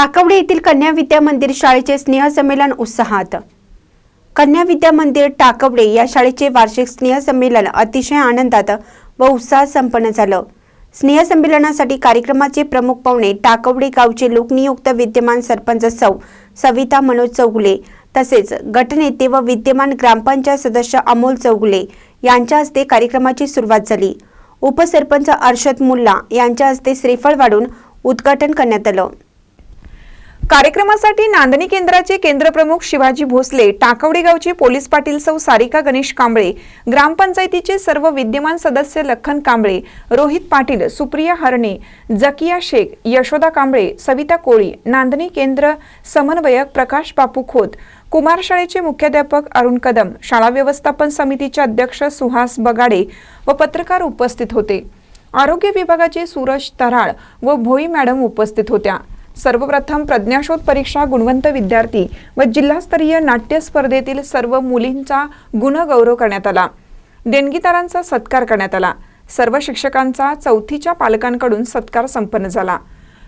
टाकवडे येथील कन्या विद्या मंदिर शाळेचे स्नेहसंमेलन उत्साहात. कन्या विद्या मंदिर टाकवडे या शाळेचे वार्षिक स्नेहसंमेलन अतिशय आनंदात व उत्साहात संपन्न झालं. स्नेहसंमेलनासाठी कार्यक्रमाचे प्रमुख पाहुणे टाकवडे गावचे लोकनियुक्त विद्यमान सरपंच सौ. सविता मनोज चौगुले तसेच गटनेते व विद्यमान ग्रामपंचायत सदस्य अमोल चौगुले यांच्या हस्ते कार्यक्रमाची सुरुवात झाली. उपसरपंच अर्षद मुल्ला यांच्या हस्ते श्रीफळ वाढून उद्घाटन करण्यात आलं. कार्यक्रमासाठी नांदणी केंद्राचे केंद्रप्रमुख शिवाजी भोसले टाकवडे गावचे पोलीस पाटील सौ सारिका गणेश कांबळे ग्रामपंचायतीचे सर्व विद्यमान सदस्य लखन कांबळे रोहित पाटील सुप्रिया हरणे जकिया शेख यशोदा कांबळे सविता कोळी नांदणी केंद्र समन्वयक प्रकाश बापू खोत कुमार शाळेचे मुख्याध्यापक अरुण कदम शाळा व्यवस्थापन समितीचे अध्यक्ष सुहास बगाडे व पत्रकार उपस्थित होते. आरोग्य विभागाचे सूरज तराळ व भोई मॅडम उपस्थित होत्या. सर्वप्रथम प्रज्ञाशोध परीक्षा गुणवंत विद्यार्थी व जिल्हास्तरीय नाट्य स्पर्धेतील सर्व मुलींचा गुणगौरव करण्यात आला. देणगीदारांचा सत्कार करण्यात आला. सर्व शिक्षकांचा चौथीच्या पालकांकडून सत्कार संपन्न झाला.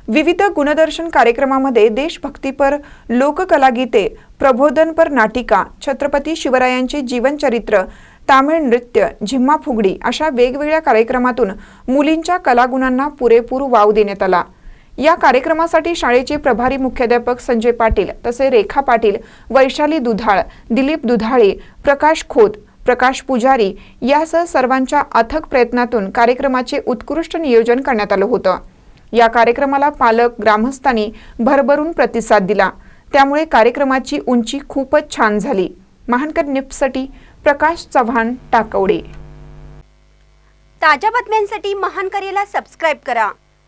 विविध गुणदर्शन कार्यक्रमामध्ये देशभक्तीपर लोककलागीते प्रबोधनपर नाटिका छत्रपती शिवरायांचे जीवनचरित्र तामिळ नृत्य झिम्मा फुगडी अशा वेगवेगळ्या कार्यक्रमातून मुलींच्या कलागुणांना पुरेपूर वाव देण्यात आला. या कार्यक्रमासाठी शाळेचे प्रभारी मुख्याध्यापक संजय पाटील तसे रेखा पाटील वैशाली दुधाळ दिलीप दुधाळे प्रकाश खोत प्रकाश पुजारी यासह सर्वांच्या अथक प्रयत्नातून कार्यक्रमाचे उत्कृष्ट नियोजन करण्यात आलं होतं. या कार्यक्रमाला पालक ग्रामस्थांनी भरभरून प्रतिसाद दिला. त्यामुळे कार्यक्रमाची उंची खूपच छान झाली. महानकर निप्ससाठी प्रकाश चव्हाण टाकवडे. ताज्या बातम्यांसाठी महानकरेला सबस्क्राईब करा.